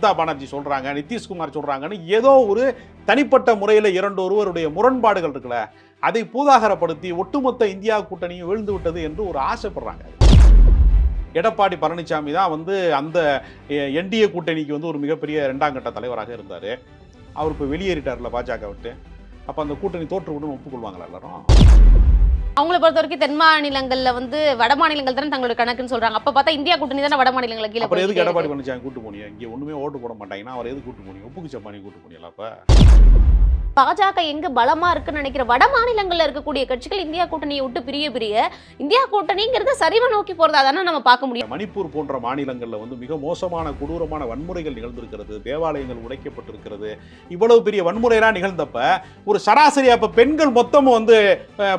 மம்தா பானர்ஜி சொல்கிறாங்க நிதிஷ்குமார் சொல்கிறாங்கன்னு ஏதோ ஒரு தனிப்பட்ட முறையில் இரண்டு ஒருவருடைய முரண்பாடுகள் இருக்குல்ல அதை பூதாகரப்படுத்தி ஒட்டுமொத்த இந்தியா கூட்டணியும் வீழ்ந்து விட்டது என்று ஒரு ஆசைப்படுறாங்க. எடப்பாடி பழனிசாமி தான் வந்து அந்த என்டிஏ கூட்டணிக்கு வந்து ஒரு மிகப்பெரிய ரெண்டாம் கட்ட தலைவராக இருந்தார். அவர் இப்போ வெளியேறிட்டார்ல பாஜக விட்டு அப்போ அந்த கூட்டணி தோற்று விட்டு ஒப்புக்கொள்வாங்களா எல்லாரும்? அவங்கள பொறுத்த வரைக்கும் தென் மாநிலங்கள்ல வந்து வட மாநிலங்கள் தானே தங்களோட கணக்குன்னு சொல்றாங்க. அப்ப பார்த்தா இந்தியா கூட்டணி தானே வட மாநிலங்களை கீழே அப்புறம் எதுக்கு எடப்பாடி. பழனிசாமி கூட்டு போனீங்க? இங்கே ஒன்றுமே ஓட்டு போட மாட்டாங்கன்னா அவர் எது கூட்டு போனீங்க? ஒப்புக்கு சப்பானி கூட்டு போனீங்களா அப்போ பாஜக எங்க பலமா இருக்குன்னு நினைக்கிற வட மாநிலங்கள்ல இருக்கக்கூடிய கட்சிகள் இந்தியா கூட்டணியை விட்டு பிரிய பிரிய இந்தியா கூட்டணிங்கிறது சரிவை நோக்கி போறதா தானே நம்ம பார்க்க முடியும். மணிப்பூர் போன்ற மாநிலங்களில் வந்து மிக மோசமான கொடூரமான வன்முறைகள் நிகழ்ந்திருக்கிறது. தேவாலயங்கள் உடைக்கப்பட்டிருக்கிறது. இவ்வளவு பெரிய வன்முறையெல்லாம் நிகழ்ந்தப்ப ஒரு சராசரி அப்ப பெண்கள் மொத்தமும் வந்து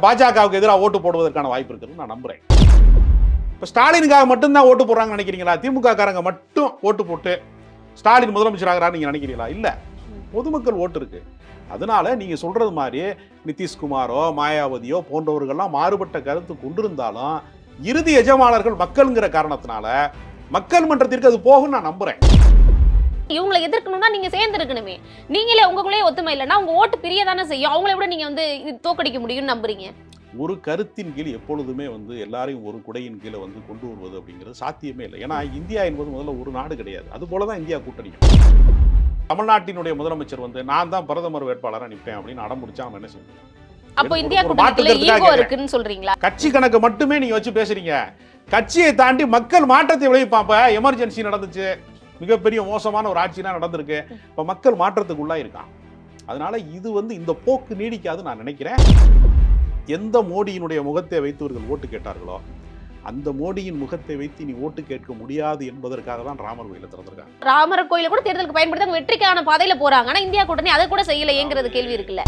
பாஜகவுக்கு எதிராக ஓட்டு போடுவதற்கான வாய்ப்பு இருக்குன்னு நான் நம்புறேன். இப்போ ஸ்டாலினுக்காக மட்டும்தான் ஓட்டு போடுறாங்கன்னு நினைக்கிறீங்களா? திமுக காரங்க மட்டும் ஓட்டு போட்டு ஸ்டாலின் முதலமைச்சராகிறான்னு நீங்கள் நீங்க நினைக்கிறீங்களா? இல்ல. பொதுமக்கள் ஓட்டு இருக்கு. அதனால நீங்க சொல்றது மாதிரி நிதிஷ்குமாரோ மாயாவதியோ போன்றவர்கள்லாம் மாறுபட்ட கருத்து கொண்டிருந்தாலும் இறுதி எஜமானர்கள் மக்கள்ங்கிற காரணத்தினால மக்கள் மன்றத்திற்கு அது போகும் நான் நம்புறேன். இவங்களை எதிர்க்கணும்னா நீங்க சேர்ந்து இருக்கணுமே நீங்களே உங்களுக்குள்ளே ஒத்துமை இல்லைன்னா உங்க ஓட்டு பிரிய தானே செய்யும். அவங்கள விட நீங்க வந்து இது தோக்கடிக்க முடியும்னு நம்புறீங்க. ஒரு கருத்தின் கீழ் எப்பொழுதுமே வந்து எல்லாரையும் ஒரு குடையின் கீழே வந்து கொண்டு வருவது அப்படிங்கிறது சாத்தியமே இல்லை. ஏன்னா இந்தியா என்பது முதல்ல ஒரு நாடு கிடையாது. அது போல தான் இந்தியா கூட்டணி தமிழ்நாட்டினுடைய முதலமைச்சர் வந்து நான் தான் பிரதமர் வேட்பாளராக நிற்பேன் அப்படின்னு அடம் பிடிச்சா அவன் என்ன செய்யும் அப்போ இந்தியா கூட்டணிக்குள்ள. இருக்குன்னு சொல்றீங்களா? கட்சி கணக்கு மட்டுமே நீங்க வச்சு பேசுறீங்க. கட்சியை தாண்டி மக்கள் மாற்றத்தை விளைவிப்பாப்ப எமர்ஜென்சி நடந்துச்சு. மிகப்பெரிய மோசமான ஒரு ஆட்சினா நடந்திருக்கு. இப்ப மக்கள் மாற்றத்துக்குள்ளா இருக்கான். அதனால இது வந்து இந்த போக்கு நீடிக்காது நான் நினைக்கிறேன். எந்த மோடியினுடைய முகத்தை வைத்து இவர்கள் ஓட்டு கேட்டார்களோ அந்த மோடியின் முகத்தை வைத்து நீ ஓட்டு கேட்க முடியாது என்பதற்காக தான் ராமர் கோயிலை திறந்திருக்காங்க. ராமர் கோயில கூட தேர்தலுக்கு பயன்படுத்தி வெற்றிக்கான பாதையில போறாங்க. ஆனா இந்தியா கூட்டணி அதை கூட செய்யலையேங்கிறது கேள்வி இருக்குல்ல.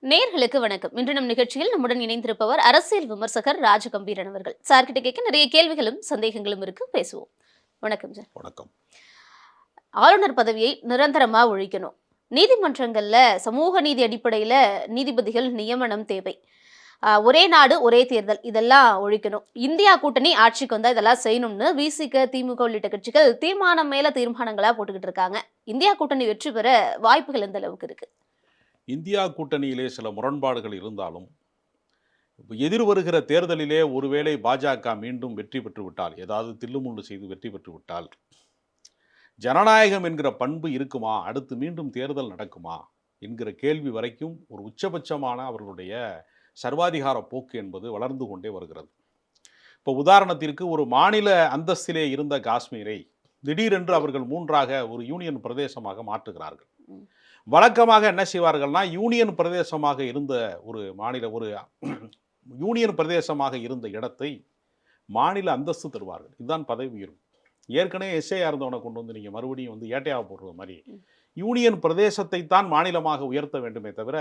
நேர்களுக்கு வணக்கம். இன்று நம் நிகழ்ச்சியில் நம்முடன் இணைந்திருப்பவர் அரசியல் விமர்சகர் ராஜகம்பீரன் அவர்கள். சார்கிட்ட கேட்க நிறைய கேள்விகளும் சந்தேகங்களும் இருக்கு. பேசுவோம். வணக்கம் சார். வணக்கம். ஆளுநர் பதவியை நிரந்தரமா ஒழிக்கணும். நீதிமன்றங்களில் சமூக நீதி அடிப்படையில் நீதிபதிகள் நியமனம் தேவை. ஒரே நாடு ஒரே தேர்தல் இதெல்லாம் ஒழிக்கணும். இந்தியா கூட்டணி ஆட்சிக்கு வந்தால் இதெல்லாம் செய்யணும்னு விசிக திமுக உள்ளிட்ட கட்சிகள் தீர்மானம் மேலே தீர்மானங்களாக போட்டுக்கிட்டு இருக்காங்க. இந்தியா கூட்டணி வெற்றி பெற வாய்ப்புகள் எந்த அளவுக்கு இருக்குது இந்தியா கூட்டணியிலே சில முரண்பாடுகள் இருந்தாலும் எதிர்வருகிற எதிர் வருகிற தேர்தலிலே ஒருவேளை பாஜக மீண்டும் வெற்றி பெற்று விட்டால் ஏதாவது தில்லுமுள்ளு செய்து வெற்றி பெற்று விட்டால் ஜனநாயகம் என்கிற பண்பு இருக்குமா? அடுத்து மீண்டும் தேர்தல் நடக்குமா? என்கிற கேள்வி வரைக்கும் ஒரு உச்சபட்சமான அவர்களுடைய சர்வாதிகார போக்கு என்பது வளர்ந்து கொண்டே வருகிறது. இப்போ உதாரணத்திற்கு ஒரு மாநில அந்தஸ்திலே இருந்த காஷ்மீரை திடீரென்று அவர்கள் மூன்றாக ஒரு யூனியன் பிரதேசமாக மாற்றுகிறார்கள். வழக்கமாக என்ன செய்வார்கள்னா யூனியன் பிரதேசமாக இருந்த ஒரு மாநில ஒரு யூனியன் பிரதேசமாக இருந்த இடத்தை மாநில அந்தஸ்து தருவார்கள். இதுதான் பதவி உயர்வு. ஏற்கனவே எஸ்ஐயா இருந்தவனை கொண்டு வந்து நீங்கள் மறுபடியும் வந்து ஏட்டையாக போடுறது மாதிரி. யூனியன் பிரதேசத்தை தான் மாநிலமாக உயர்த்த வேண்டுமே தவிர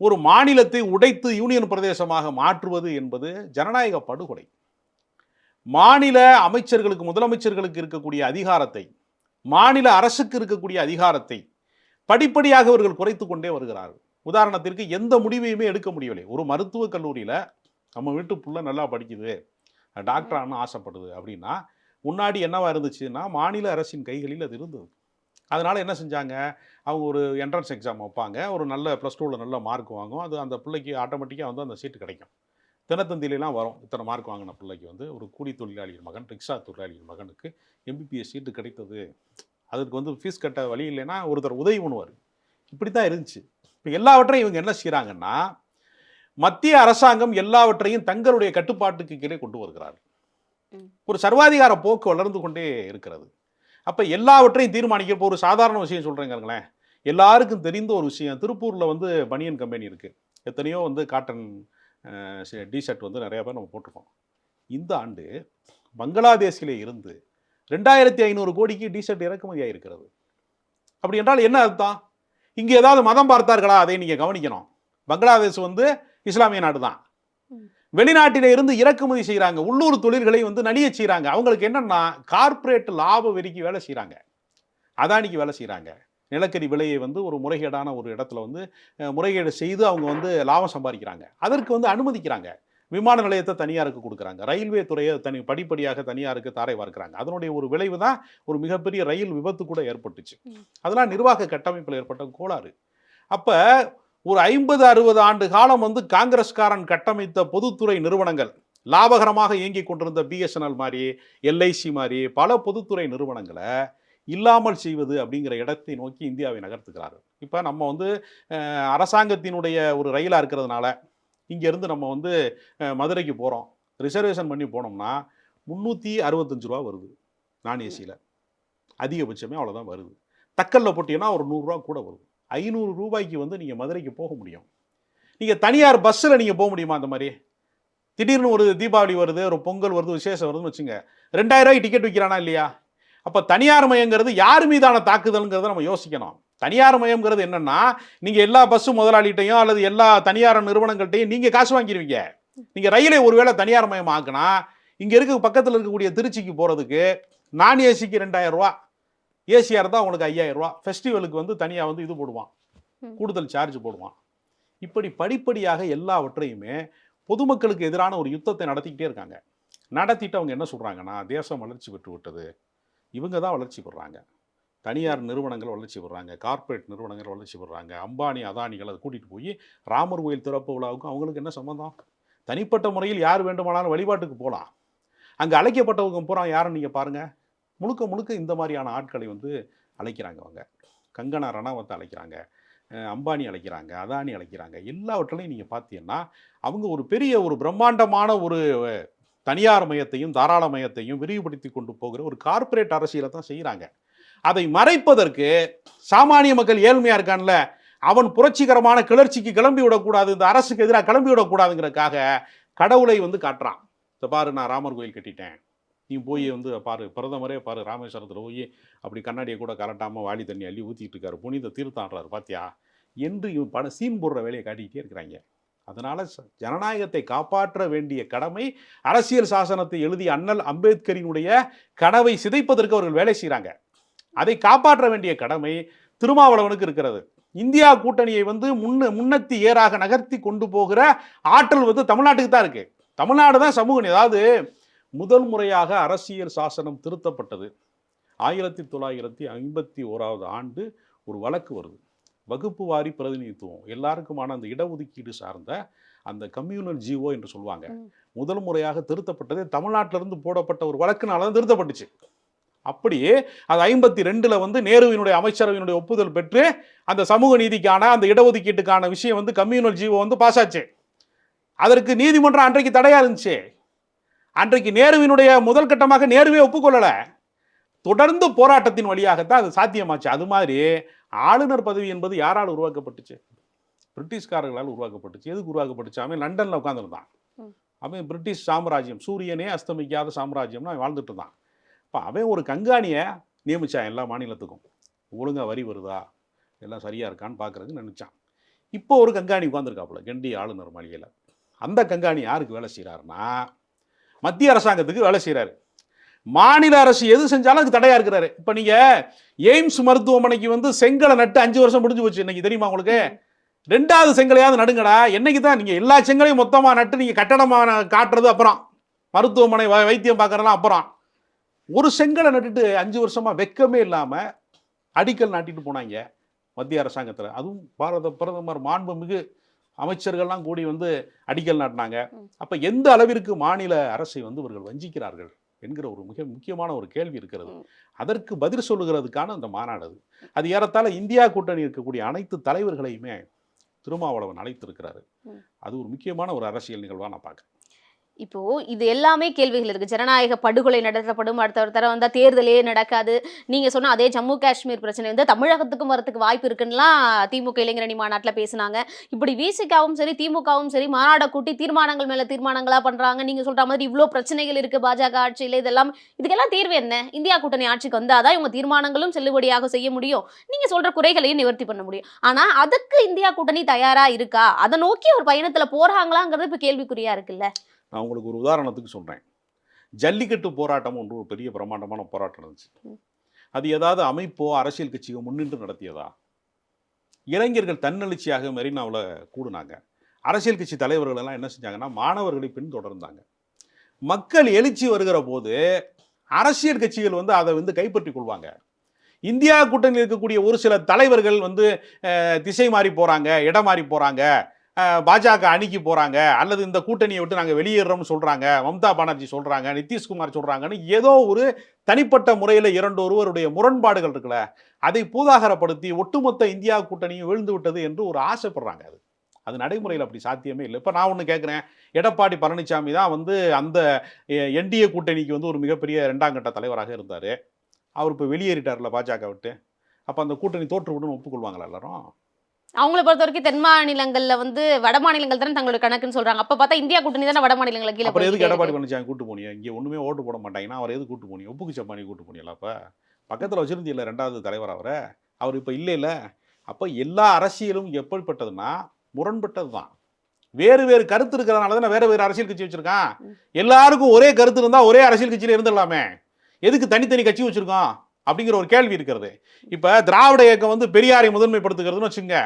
ஒரு மாநிலத்தை உடைத்து யூனியன் பிரதேசமாக மாற்றுவது என்பது ஜனநாயக படுகொலை. மாநில அமைச்சர்களுக்கு முதலமைச்சர்களுக்கு இருக்கக்கூடிய அதிகாரத்தை மாநில அரசுக்கு இருக்கக்கூடிய அதிகாரத்தை படிப்படியாக அவர்கள் குறைத்து கொண்டே வருகிறார்கள். உதாரணத்திற்கு எந்த முடிவையுமே எடுக்க முடியவில்லை. ஒரு மருத்துவக் கல்லூரியில் நம்ம வீட்டு புள்ள நல்லா படிக்குது டாக்டர் ஆகணும்னு ஆசைப்படுது அப்படின்னா முன்னாடி என்னவா இருந்துச்சுன்னா மாநில அரசின் கைகளில் அது இருந்தது. அதனால் என்ன செஞ்சாங்க? அவங்க ஒரு என்ட்ரன்ஸ் எக்ஸாம் வைப்பாங்க. ஒரு நல்ல ப்ளஸ் டூவில் நல்ல மார்க் வாங்கும். அது அந்த பிள்ளைக்கு ஆட்டோமேட்டிக்காக வந்து அந்த சீட்டு கிடைக்கும். தினத்தந்திலாம் வரும். இத்தனை மார்க் வாங்கின பிள்ளைக்கு வந்து ஒரு கூலி தொழிலாளியின் மகன் ரிக்ஷா தொழிலாளியின் மகனுக்கு எம்பிபிஎஸ் சீட்டு கிடைத்தது. அதுக்கு வந்து ஃபீஸ் கட்ட வழி இல்லைன்னா ஒருத்தர் உதவி பண்ணுவார். இப்படி தான் இருந்துச்சு. இப்போ எல்லாவற்றையும் இவங்க என்ன செய்கிறாங்கன்னா மத்திய அரசாங்கம் எல்லாவற்றையும் தங்களுடைய கட்டுப்பாட்டுக்கு கீழே கொண்டு வருகிறார்கள். ஒரு சர்வாதிகார போக்கு வளர்ந்து கொண்டே இருக்கிறது. அப்போ எல்லாவற்றையும் தீர்மானிக்க இப்போ ஒரு சாதாரண விஷயம் சொல்கிறேங்கிறங்களேன் எல்லாருக்கும் தெரிந்த ஒரு விஷயம். திருப்பூரில் வந்து பனியன் கம்பெனி இருக்குது எத்தனையோ வந்து காட்டன் டிஷர்ட் வந்து நிறையா பேர் நம்ம போட்டிருக்கோம் இந்த ஆண்டு பங்களாதேஷிலே இருந்து ரெண்டாயிரத்தி ஐநூறு கோடிக்கு டிஷர்ட் இறக்குமதியாக இருக்கிறது. அப்படி என்றால் என்ன அர்த்தம்? இங்கே ஏதாவது மதம் பார்த்தார்களா? அதை நீங்கள் கவனிக்கணும். பங்களாதேஷ் வந்து இஸ்லாமிய நாடு தான் வெளிநாட்டில இருந்து இறக்குமதி செய்கிறாங்க உள்ளூர் தொழில்களை வந்து நலிய செய்கிறாங்க அவங்களுக்கு என்னன்னா கார்ப்பரேட் லாப வெறிக்கு வேலை செய்கிறாங்க அதானிக்கு வேலை செய்கிறாங்க நிலக்கரி விலையை வந்து ஒரு முறைகேடான ஒரு இடத்துல வந்து முறைகேடு செய்து அவங்க வந்து லாபம் சம்பாதிக்கிறாங்க. அதற்கு வந்து அனுமதிக்கிறாங்க. விமான நிலையத்தை தனியாருக்கு கொடுக்குறாங்க. ரயில்வே துறையை தனி படிப்படியாக தனியாருக்கு தாரை வார்க்கிறாங்க. அதனுடைய ஒரு விளைவு தான் ஒரு மிகப்பெரிய ரயில் விபத்து கூட ஏற்பட்டுச்சு. அதெல்லாம் நிர்வாக கட்டமைப்பில் ஏற்பட்ட கோளாறு. அப்போ ஒரு ஐம்பது அறுபது ஆண்டு காலம் வந்து காங்கிரஸ்காரன் கட்டமைத்த பொதுத்துறை நிறுவனங்கள். லாபகரமாக இயங்கிக் கொண்டிருந்த பிஎஸ்என்எல் மாதிரி எல்ஐசி மாதிரி பல பொதுத்துறை நிறுவனங்களை இல்லாமல் செய்வது அப்படிங்கிற இடத்தை நோக்கி இந்தியாவை நகர்த்துக்கிறாரு இப்போ நம்ம வந்து அரசாங்கத்தினுடைய ஒரு ரயிலாக இருக்கிறதுனால இங்கேருந்து நம்ம வந்து மதுரைக்கு போகிறோம் ரிசர்வேஷன் பண்ணி போனோம்னா முந்நூற்றி அறுபத்தஞ்சு ரூபா வருது நான் ஏசியில் அதிகபட்சமே அவ்வளோதான் வருது. தக்கல்ல போட்டிங்கன்னா ஒரு நூறுரூவா கூட வருது. ஐநூறு ரூபாய்க்கு வந்து நீங்கள் மதுரைக்கு போக முடியும். நீங்கள் தனியார் பஸ்ஸில் நீங்கள் போக முடியுமா அந்த மாதிரி? திடீர்னு ஒரு தீபாவளி வருது ஒரு பொங்கல் வருது விசேஷம் வருதுன்னு வச்சுங்க. ரெண்டாயிரம் ரூபாய்க்கு டிக்கெட் விற்கிறானா இல்லையா? அப்போ தனியார் மயங்கிறது யார் மீதான தாக்குதல்ங்கிறத நம்ம யோசிக்கணும். தனியார் மயம்ங்கிறது என்னென்னா நீங்கள் எல்லா பஸ்ஸு முதலாளிகிட்டையும் அல்லது எல்லா தனியார் நிறுவனங்கள்ட்டையும் நீங்கள் காசு வாங்கிடுவீங்க நீங்கள் ரயிலை ஒருவேளை தனியார் மயம் ஆக்குனா இங்கே இருக்க பக்கத்தில் இருக்கக்கூடிய திருச்சிக்கு போகிறதுக்கு நான் ஏசிக்கு ரெண்டாயிரம் ரூபா ஏசியாக இருந்தால் உங்களுக்கு ஐயாயிரம் ரூபா. ஃபெஸ்டிவலுக்கு வந்து தனியாக வந்து இது போடுவான். கூடுதல் சார்ஜ் போடுவான். இப்படி படிப்படியாக எல்லாவற்றையுமே பொதுமக்களுக்கு எதிரான ஒரு யுத்தத்தை நடத்திக்கிட்டே இருக்காங்க. நடத்திட்டு அவங்க என்ன சொல்கிறாங்கன்னா தேசம் வளர்ச்சி பெற்று விட்டது. இவங்க தான் வளர்ச்சி பெறுறாங்க தனியார் நிறுவனங்கள் வளர்ச்சி பெறுறாங்க கார்ப்பரேட் நிறுவனங்கள் வளர்ச்சி பெறுறாங்க அம்பானி அதானிகள் அதை கூட்டிகிட்டு போய் ராமர் கோயில் திறப்பு விழாவுக்கும் அவங்களுக்கு என்ன சம்மந்தம் தனிப்பட்ட முறையில் யார் வேண்டுமானாலும் வழிபாட்டுக்கு போகலாம். அங்கே அழைக்கப்பட்டவங்க பூரா யாருன்னு நீங்கள் பாருங்கள் முழுக்க முழுக்க இந்த மாதிரியான ஆட்களை வந்து அழைக்கிறாங்க அவங்க. கங்கனா ரணாவத்தை அழைக்கிறாங்க அம்பானி அழைக்கிறாங்க அதானி அழைக்கிறாங்க எல்லாவற்றிலையும் நீங்கள் பார்த்தீங்கன்னா அவங்க ஒரு பெரிய ஒரு பிரம்மாண்டமான ஒரு தனியார் மையத்தையும் தாராள மையத்தையும் விரிவுபடுத்தி கொண்டு போகிற ஒரு கார்ப்பரேட் அரசியலை தான் செய்கிறாங்க அதை மறைப்பதற்கு சாமானிய மக்கள் ஏழ்மையாக இருக்கான்ல அவன் புரட்சிகரமான கிளர்ச்சிக்கு கிளம்பி விடக்கூடாது இந்த அரசுக்கு எதிராக கிளம்பி விடக்கூடாதுங்கிறதுக்காக கடவுளை வந்து காட்டுறான். இந்த பாரு நான் ராமர் கோயில் கட்டிட்டேன். நீ போய் வந்து பாரு பிரதமரே பாரு ராமேஸ்வரத்தில் போய் அப்படி கண்ணாடியை கூட கலட்டாமல் வாளி தண்ணி அள்ளி ஊற்றிட்டு இருக்காரு. புனித தீர்த்தாடுறாரு பாத்தியா? என்று இவன் பட சீன் போடுற வேலையை காட்டிக்கிட்டே இருக்கிறாங்க. அதனால ஜனநாயகத்தை காப்பாற்ற வேண்டிய கடமை அரசியல் சாசனத்தை எழுதிய அண்ணல் அம்பேத்கரினுடைய கனவை சிதைப்பதற்கு அவர்கள் வேலை செய்கிறாங்க அதை காப்பாற்ற வேண்டிய கடமை திருமாவளவனுக்கு இருக்கிறது. இந்தியா கூட்டணியை வந்து முன்ன முன்னத்தி ஏறாக நகர்த்தி கொண்டு போகிற ஆற்றல் வந்து தமிழ்நாட்டுக்கு தான் இருக்கு. தமிழ்நாடு தான் சமூக நீதி. அதாவது முதல் முறையாக அரசியல் சாசனம் திருத்தப்பட்டது. ஆயிரத்தி தொள்ளாயிரத்தி ஐம்பத்தி ஓராவது ஆண்டு ஒரு வழக்கு வருது. வகுப்பு வாரி பிரதிநிதித்துவம். எல்லாருக்குமான அந்த இடஒதுக்கீடு சார்ந்த அந்த கம்யூனல் ஜிஓ என்று சொல்லுவாங்க. முதல் முறையாக திருத்தப்பட்டது. தமிழ்நாட்டிலிருந்து போடப்பட்ட ஒரு வழக்குனால தான் திருத்தப்பட்டுச்சு. அப்படியே அது ஐம்பத்தி ரெண்டுல வந்து நேருவினுடைய அமைச்சரவையினுடைய ஒப்புதல் பெற்று அந்த சமூக நீதிக்கான அந்த இடஒதுக்கீட்டுக்கான விஷயம் வந்து கம்யூனல் ஜிஓ வந்து பாஸ் ஆச்சு. அதற்கு நீதிமன்றம் அன்றைக்கு தடையா இருந்துச்சு. அன்றைக்கு நேருவினுடைய முதல் கட்டமாக நேருவே ஒப்புக்கொள்ளல. தொடர்ந்து போராட்டத்தின் வழியாகத்தான் அது சாத்தியமாச்சு. அது மாதிரி ஆளுநர் பதவி என்பது யாரால் உருவாக்கப்பட்டுச்சு? பிரிட்டிஷ்காரர்களால் உருவாக்கப்பட்டுச்சு. எதுக்கு உருவாக்கப்பட்டுச்சு? அவன் லண்டன்ல உட்காந்துருந்தான். அவன் பிரிட்டிஷ் சாம்ராஜ்யம் சூரியனே அஸ்தமிக்காத சாம்ராஜ்யம்னு அவன் வாழ்ந்துட்டு இருந்தான் இப்போ அவன் ஒரு கண்காணியை நியமிச்சான் எல்லா மாநிலத்துக்கும். ஒழுங்கா வரி வருதா? எல்லாம் சரியா இருக்கான்னு பார்க்கறதுக்கு நினைச்சான். இப்போ ஒரு கண்காணி உட்காந்துருக்காப்புல கண்டி ஆளுநர் மாளிகையில். அந்த கண்காணி யாருக்கு வேலை செய்கிறாருன்னா மத்திய அரசாங்கத்துக்கு வேலை செய்கிறாரு மாநில அரசு எது செஞ்சாலும் அதுக்கு தடையாக இருக்கிறாரு. இப்போ நீங்கள் எய்ம்ஸ் மருத்துவமனைக்கு வந்து செங்கலை நட்டு அஞ்சு வருஷம் முடிஞ்சு போச்சு இன்னைக்கு தெரியுமா உங்களுக்கு? ரெண்டாவது செங்கலையாவது நடுங்கடா. என்னைக்கு தான் நீங்கள் எல்லா செங்கலையும் மொத்தமாக நட்டு நீங்கள் கட்டடமான காட்டுறது அப்புறம். மருத்துவமனை வை- வைத்தியம் பார்க்கறதெல்லாம் அப்புறம். ஒரு செங்கலை நட்டுட்டு அஞ்சு வருஷமாக வெக்கமே இல்லாமல் அடிக்கல் நாட்டிட்டு போனாங்க மத்திய அரசாங்கத்தில். அதுவும் பாரத பிரதமர் மாண்புமிகு அமைச்சர்கள்லாம் கூடி வந்து அடிக்கல் நாட்டினாங்க. அப்ப எந்த அளவிற்கு மாநில அரசை வந்து இவர்கள் வஞ்சிக்கிறார்கள் என்கிற ஒரு மிக முக்கியமான ஒரு கேள்வி இருக்கிறது. அதற்கு பதில் சொல்லுகிறதுக்கான அந்த மாநாடு அது அது ஏறத்தாழ இந்தியா கூட்டணி இருக்கக்கூடிய அனைத்து தலைவர்களையுமே திருமாவளவன் அழைத்திருக்கிறாரு. அது ஒரு முக்கியமான ஒரு அரசியல் நிகழ்வா நான் பார்க்குறேன் இப்போ இது எல்லாமே கேள்விகள் இருக்கு. ஜனநாயக படுகொலை நடத்தப்படும் அடுத்த ஒரு தடவை வந்தா தேர்தலே நடக்காது. நீங்க சொன்ன அதே ஜம்மு காஷ்மீர் பிரச்சனை வந்து தமிழகத்துக்கும் வரத்துக்கு வாய்ப்பு இருக்குன்னுலாம் திமுக இளைஞரணி மாநாட்டில் பேசினாங்க. இப்படி விசிகாவும் சரி திமுகவும் சரி மாநாட கூட்டி தீர்மானங்கள் மேல தீர்மானங்களா பண்றாங்க. நீங்க சொல்ற மாதிரி இவ்வளோ பிரச்சனைகள் இருக்கு பாஜக ஆட்சியில இதெல்லாம் இதுக்கெல்லாம் தீர்வு என்ன? இந்தியா கூட்டணி ஆட்சிக்கு வந்தாதான் இவங்க தீர்மானங்களும் செல்லுபடியாக செய்ய முடியும். நீங்க சொல்ற குறைகளையும் நிவர்த்தி பண்ண முடியும். ஆனா அதுக்கு இந்தியா கூட்டணி தயாரா இருக்கா? அதை நோக்கி ஒரு பயணத்துல போறாங்களாங்கிறது இப்ப கேள்விக்குறியா இருக்குல்ல. நான் உங்களுக்கு ஒரு உதாரணத்துக்கு சொல்கிறேன் ஜல்லிக்கட்டு போராட்டம் ஒன்று ஒரு பெரிய பிரம்மாண்டமான போராட்டம் இருந்துச்சு. அது ஏதாவது அமைப்போ அரசியல் கட்சியோ முன்னின்று நடத்தியதா? இளைஞர்கள் தன்னெழுச்சியாக மெரினாவில் கூடுனாங்க. அரசியல் கட்சி தலைவர்கள் எல்லாம் என்ன செஞ்சாங்கன்னா மாணவர்களை பின்தொடர்ந்தாங்க. மக்கள் எழுச்சி வருகிற போது அரசியல் கட்சிகள் வந்து அதை வந்து கைப்பற்றிக் கொள்வாங்க. இந்தியா கூட்டணியில் இருக்கக்கூடிய ஒரு சில தலைவர்கள் வந்து திசை மாறி போறாங்க இடம் மாறி போறாங்க. அஹ், பாஜக அணிக்கு போகிறாங்க அல்லது இந்த கூட்டணியை விட்டு நாங்கள் வெளியேறோம்னு சொல்கிறாங்க மம்தா பானர்ஜி சொல்கிறாங்க நிதிஷ்குமார் சொல்கிறாங்கன்னு ஏதோ ஒரு தனிப்பட்ட முறையில் இரண்டு ஒருவருடைய முரண்பாடுகள் இருக்குல்ல அதை பூதாகரப்படுத்தி ஒட்டுமொத்த இந்தியா கூட்டணியும் விழுந்து விட்டது என்று ஒரு ஆசைப்படுறாங்க அது. அது நடைமுறையில் அப்படி சாத்தியமே இல்லை. இப்போ நான் ஒன்று கேட்குறேன் எடப்பாடி பழனிசாமி தான் வந்து அந்த என்டிஏ கூட்டணிக்கு வந்து ஒரு மிகப்பெரிய ரெண்டாம் கட்ட தலைவராக இருந்தார். அவர் இப்போ வெளியேறிட்டார்ல பாஜக விட்டு. அப்போ அந்த கூட்டணி தோற்று விட்டுன்னு ஒப்புக்கொள்வாங்களா எல்லாரும்? அவங்கள பொறுத்த வரைக்கும் தென் மாநிலங்கள்ல வந்து வட மாநிலங்கள் தானே தங்களோட கணக்குன்னு சொல்றாங்க. அப்ப பார்த்தா இந்தியா கூட்டணி தானே வட மாநிலங்களை கீழே அப்புறம் எதுக்கு எடப்பாடி. பழனிசாமி கூட்டு போனீங்க இங்கே ஒன்றுமே ஓட்டு போட மாட்டாங்கன்னா அவர் எது கூட்டு போனீங்க உப்புக்கு சப்பானி கூட்டு போனீங்களா அப்போ? பக்கத்தில் வச்சிருந்தீங்களா ரெண்டாவது தலைவர் அவரை. அவர் இப்போ இல்லை இல்லை அப்போ எல்லா அரசியலும் எப்படிப்பட்டதுன்னா முரண்பட்டது தான் வேறு வேறு கருத்து இருக்கிறதுனால தானே வேற வேறு அரசியல் கட்சி வச்சிருக்கான். எல்லாருக்கும் ஒரே கருத்து இருந்தால் ஒரே அரசியல் கட்சியில் இருந்துடலாமே. எதுக்கு தனித்தனி கட்சி வச்சிருக்கோம்? அப்படிங்கிற ஒரு கேள்வி இருக்கிறது. இப்போ திராவிட இயக்கம் வந்து பெரியாரை முதன்மைப்படுத்துகிறதுன்னு வச்சுங்க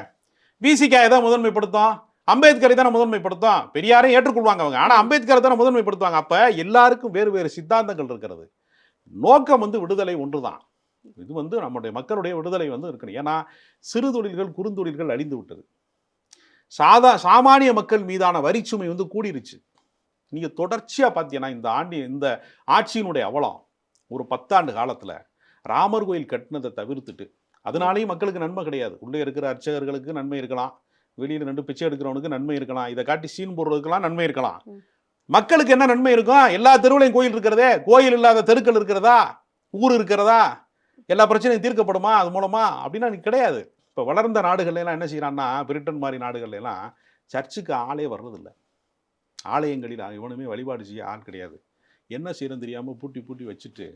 பிசிகாயை தான் முதன்மைப்படுத்தும். அம்பேத்கரை தானே முதன்மைப்படுத்தும். பெரியாரையும் ஏற்றுக்கொள்வாங்க அவங்க. ஆனால் அம்பேத்கரை தானே முதன்மைப்படுத்துவாங்க. அப்போ எல்லாருக்கும் வேறு வேறு சித்தாந்தங்கள் இருக்கிறது. நோக்கம் வந்து விடுதலை ஒன்று தான் இது வந்து நம்முடைய மக்களுடைய விடுதலை வந்து இருக்கணும். ஏன்னா சிறு தொழில்கள் குறுந்தொழில்கள் அழிந்து விட்டது. சாதா சாமானிய மக்கள் மீதான வரிச்சுமை வந்து கூடிருச்சு. நீங்கள் தொடர்ச்சியாக பார்த்தீங்கன்னா இந்த ஆண்டு இந்த ஆட்சியினுடைய அவலம் ஒரு பத்தாண்டு காலத்தில் ராமர் கோயில் கட்டினதை தவிர்த்துட்டு அதனாலேயும் மக்களுக்கு நன்மை கிடையாது. உள்ளே இருக்கிற அர்ச்சகர்களுக்கு நன்மை இருக்கலாம். வெளியில் நின்று பிச்சை எடுக்கிறவனுக்கு நன்மை இருக்கலாம். இதை காட்டி சீன் போடுறதுக்கெல்லாம் நன்மை இருக்கலாம். மக்களுக்கு என்ன நன்மை இருக்கும் எல்லா தெருவுலையும் கோயில் இருக்கிறதே கோயில் இல்லாத தெருக்கள் இருக்கிறதா ஊர் இருக்கிறதா எல்லா பிரச்சனையும் தீர்க்கப்படுமா அது மூலமா? அப்படின்னா கிடையாது. இப்போ வளர்ந்த நாடுகள்ல எல்லாம் என்ன செய்யறான்னா பிரிட்டன் மாதிரி நாடுகள்ல எல்லாம் சர்ச்சுக்கு ஆளே வர்றதில்ல. ஆலயங்களில் இவனுமே வழிபாடு செய்ய ஆள் கிடையாது. என்ன செய்யணும் தெரியாமல் பூட்டி பூட்டி வச்சுட்டு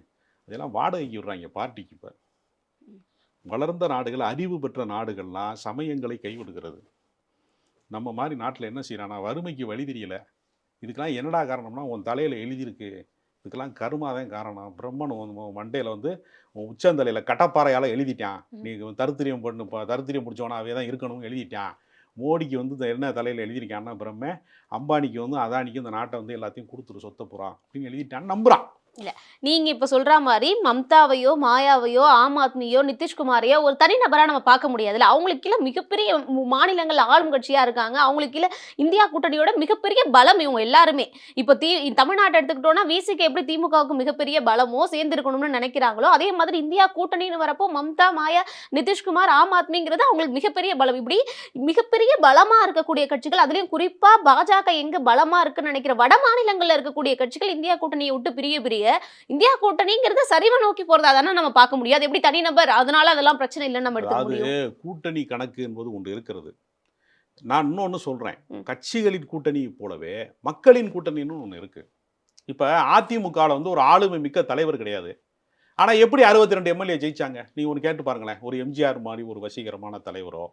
அதெல்லாம் வாடகைக்கு விடுறாங்க பார்ட்டிக்கு இப்போ. வளர்ந்த நாடுகள் அறிவு பெற்ற நாடுகள்லாம் சமயங்களை கைவிடுகிறது. நம்ம மாதிரி நாட்டில் என்ன செய்யறானா வறுமைக்கு வழி தெரியல. இதுக்கெல்லாம் என்னடா காரணம்னா உன் தலையில் எழுதியிருக்கு. இதுக்கெல்லாம் கருமா தான் காரணம். பிரம்மன் வந்து மண்டையில் வந்து உன் உச்சந்தலையில் கட்டப்பாறையால் எழுதிட்டான். நீ தருத்திரியம் பண்ணு தருத்திரியம் முடிச்சவனாவே தான் இருக்கணும் எழுதிட்டான். மோடிக்கு வந்து இந்த என்ன தலையில் எழுதியிருக்கான்னா பிரம்ம அம்பானிக்கு வந்து அதானிக்கு இந்த நாட்டை வந்து எல்லாத்தையும் கொடுத்துரு சொத்த போகிறான் அப்படின்னு எழுதிட்டான்னு இல்லை. நீங்கள் இப்போ சொல்கிற மாதிரி மம்தாவையோ மாயாவையோ ஆம் ஆத்மியோ நிதிஷ்குமாரையோ ஒரு தனிநபராக நம்ம பார்க்க முடியாதுல்ல. அவங்களுக்கு கீழே மிகப்பெரிய மாநிலங்கள் ஆளும் கட்சியாக இருக்காங்க. அவங்களுக்கு கீழே இந்தியா கூட்டணியோட மிகப்பெரிய பலம் இவங்க எல்லாருமே. இப்போ தீ தமிழ்நாட்டை எடுத்துக்கிட்டோன்னா விசிக்கு எப்படி திமுகவுக்கு மிகப்பெரிய பலமோ சேர்ந்துருக்கணும்னு நினைக்கிறாங்களோ அதே மாதிரி இந்தியா கூட்டணின்னு வரப்போ மம்தா மாயா நிதிஷ்குமார் ஆம் ஆத்மிங்கிறது அவங்களுக்கு மிகப்பெரிய பலம். இப்படி மிகப்பெரிய பலமாக இருக்கக்கூடிய கட்சிகள் அதுலேயும் குறிப்பாக பாஜக எங்கே பலமாக இருக்குன்னு நினைக்கிற வட மாநிலங்களில் இருக்கக்கூடிய கட்சிகள் இந்தியா கூட்டணியை விட்டு பிரிய பிரிய இந்தியா கூட்டணிங்கிறது சரிவை நோக்கி போறதா தானே நம்ம பார்க்க முடியும். அது எப்படி தனிநபர் அதனால அதெல்லாம் பிரச்சனை இல்லைன்னு நம்ம எடுத்துக்க முடியும். கூட்டணி கணக்கு என்பது ஒன்று இருக்கிறது. நான் இன்னொன்று சொல்கிறேன். கட்சிகளின் கூட்டணி போலவே மக்களின் கூட்டணின்னு ஒன்று இருக்கு. இப்போ அதிமுகவில் வந்து ஒரு ஆளுமை மிக்க தலைவர் கிடையாது. ஆனால் எப்படி அறுபத்தி ரெண்டு எம்எல்ஏ ஜெயிச்சாங்க? நீ ஒன்று கேட்டு பாருங்களேன். ஒரு எம்ஜிஆர் மாதிரி ஒரு வசீகரமான தலைவரோ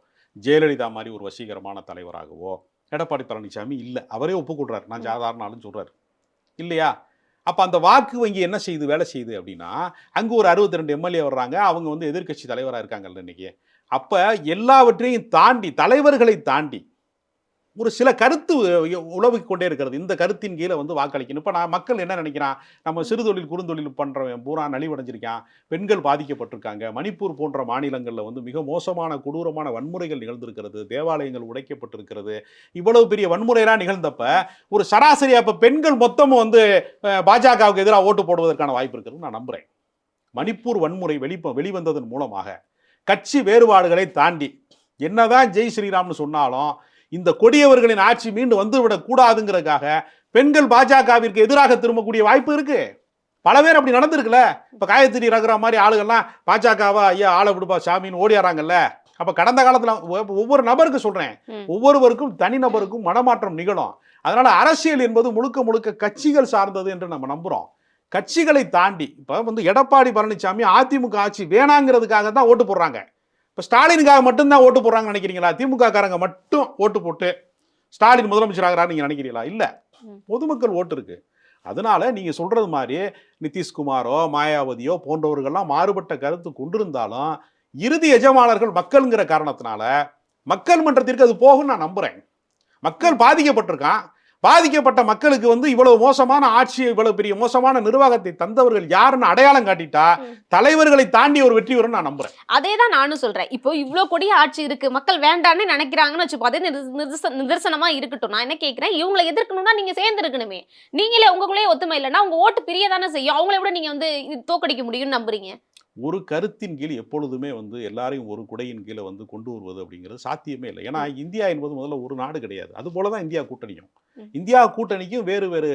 ஜெயலலிதா மாதிரி ஒரு வசீகரமான தலைவராகவோ எடப்பாடி பழனிசாமி இல்லை. அவரே ஒப்புக்கொள்றாரு நான். சாதாரண ஆளுன்னு சொல்றாரு. இல்லையா? அப்போ அந்த வாக்கு வங்கி என்ன செய்யுது வேலை செய்யுது அப்படின்னா அங்கே ஒரு அறுபத்தி ரெண்டு எம்எல்ஏ வர்றாங்க. அவங்க வந்து எதிர்க்கட்சி தலைவராக இருக்காங்கல்ல இன்றைக்கி அப்போ எல்லாவற்றையும் தாண்டி தலைவர்களை தாண்டி ஒரு சில கருத்து உழவிக் கொண்டே இருக்கிறது. இந்த கருத்தின் கீழே வந்து வாக்களிக்கணும். இப்போ நான் மக்கள் என்ன நினைக்கிறான்? நம்ம சிறுதொழில் குறுந்தொழில் பண்ணுறவன் பூரா நலிவடைஞ்சிருக்கான். பெண்கள் பாதிக்கப்பட்டிருக்காங்க. மணிப்பூர் போன்ற மாநிலங்களில் வந்து மிக மோசமான கொடூரமான வன்முறைகள் நிகழ்ந்திருக்கிறது. தேவாலயங்கள் உடைக்கப்பட்டிருக்கிறது. இவ்வளவு பெரிய வன்முறையெல்லாம் நிகழ்ந்தப்ப ஒரு சராசரி அப்போ பெண்கள் மொத்தமும் வந்து பாஜகவுக்கு எதிராக ஓட்டு போடுவதற்கான வாய்ப்பு இருக்கிறது நான் நம்புகிறேன் மணிப்பூர் வன்முறை வெளிப்ப வெளிவந்ததன் மூலமாக கட்சி வேறுபாடுகளை தாண்டி என்னதான் ஜெய் ஸ்ரீராம்னு சொன்னாலும் இந்த கொடியவர்களின் ஆட்சி மீண்டு வந்துவிடக் கூடாதுங்கிறதுக்காக பெண்கள் பாஜகவிற்கு எதிராக திரும்பக்கூடிய வாய்ப்பு இருக்கு. பல பேர் அப்படி நடந்திருக்குல்ல. இப்ப காயத்ரி ரகுரா மாதிரி ஆளுகள்லாம் பாஜகவா ஐயா ஆளை விடுப்பா சாமின்னு ஓடியாராங்கல்ல அப்ப கடந்த காலத்துல ஒவ்வொரு நபருக்கு சொல்றேன். ம். ஒவ்வொருவருக்கும் தனிநபருக்கும் மனமாற்றம் நிகழும். அதனால அரசியல் என்பது முழுக்க முழுக்க கட்சிகள் சார்ந்தது என்று நம்ம நம்புறோம். கட்சிகளை தாண்டி இப்போ வந்து எடப்பாடி பழனிசாமி அதிமுக ஆட்சி வேணாங்கிறதுக்காக தான் ஓட்டு போடுறாங்க. இப்போ ஸ்டாலினுக்காக மட்டும்தான் ஓட்டு போடுறாங்கன்னு நினைக்கிறீங்களா? திமுக காரங்க மட்டும் ஓட்டு போட்டு ஸ்டாலின் முதலமைச்சர் ஆகிறான்னு நீங்க நினைக்கிறீங்களா? இல்ல. பொதுமக்கள் ஓட்டு இருக்கு. அதனால நீங்க சொல்றது மாதிரி நிதிஷ்குமாரோ மாயாவதியோ போன்றவர்கள்லாம் மாறுபட்ட கருத்து கொண்டிருந்தாலும் இறுதி எஜமானர்கள் மக்கள்ங்கிற காரணத்தினால மக்கள் மன்றத்திற்கு அது போகும் நான் நம்புறேன். மக்கள் பாதிக்கப்பட்டிருக்கான். பாதிக்கப்பட்ட மக்களுக்கு வந்து இவ்வளவு மோசமான ஆட்சி இவ்வளவு பெரிய மோசமான நிர்வாகத்தை தந்தவர்கள் யாருன்னு அடையாளம் காட்டிட்டா. தலைவர்களை தாண்டி ஒரு வெற்றி வரும்னு நான் நம்புறேன். அதே தான் நானும் சொல்றேன். இப்போ இவ்ளோ கொடிய ஆட்சி இருக்கு. மக்கள் வேண்டான்னு நினைக்கிறாங்கன்னு வச்சுப்போ அதே நிதர்ச- நிதர்ச- நிதர்சனமா இருக்கட்டும். நான் என்ன கேட்கிறேன் இவங்களை எதிர்க்கணும்னா நீங்க சேர்ந்து இருக்கணுமே நீங்களே உங்களுக்குள்ளே ஒத்துமை இல்லைன்னா உங்க ஓட்டு பிரிய தானே செய்யும். அவங்கள விட நீங்க வந்து இது தோக்கடிக்க முடியும்னு நம்புறீங்க. ஒரு கருத்தின் கீழ் எப்பொழுதுமே வந்து எல்லாரையும் ஒரு குடையின் கீழே வந்து கொண்டு வருவது அப்படிங்கிறது சாத்தியமே இல்லை. ஏன்னா இந்தியா என்பது முதல்ல ஒரு நாடு கிடையாது. அது போல தான் இந்தியா கூட்டணியும். இந்தியா கூட்டணிக்கும் வேறு வேறு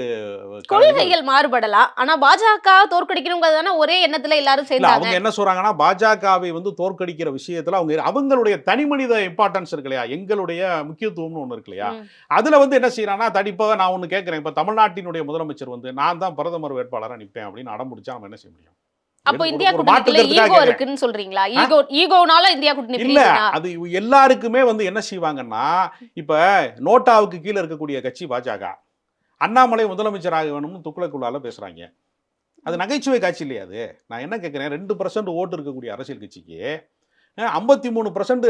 கொள்கைகள் மாறுபடலாம். ஆனா பாஜக தோற்கடிக்கணுங்கிறது தானே ஒரே எண்ணத்துல எல்லாரும் சேர்ந்தாங்க. அவங்க என்ன சொல்றாங்கன்னா பாஜகவை வந்து தோற்கடிக்கிற விஷயத்துல அவங்க அவங்களுடைய தனி மனித இம்பார்ட்டன்ஸ் இருக்கு இல்லையா? எங்களுடைய முக்கியத்துவம்னு ஒண்ணு இருக்கு இல்லையா. அதுல வந்து என்ன செய்யறாங்கன்னா தடிப்பா நான் ஒண்ணு கேட்கிறேன். இப்ப தமிழ்நாட்டினுடைய முதலமைச்சர் வந்து நான் தான் பிரதமர் வேட்பாளரா நிப்பேன் அப்படின்னு அடம் பிடிச்சா நம்ம என்ன செய்ய முடியும்? அப்போ இந்தியா கூட்டணிக்குள்ள ஈகோ. இருக்குன்னு சொல்றீங்களா? ஈகோ ஈகோனால இந்தியா கூட்டணி இல்ல? அது எல்லாருக்குமே வந்து என்ன செய்வாங்கன்னா இப்ப நோட்டாவுக்கு கீழே இருக்கக்கூடிய கட்சி பாஜக. அண்ணாமலை முதலமைச்சராக வேணும்னு துக்குளக்குள்ளால பேசுறாங்க. அது நகைச்சுவை காட்சி இல்லையா அது? நான் என்ன கேட்குறேன் ரெண்டு பர்சன்ட் ஓட்டு இருக்கக்கூடிய அரசியல் கட்சிக்கு ஐம்பத்தி மூணு பர்சன்ட்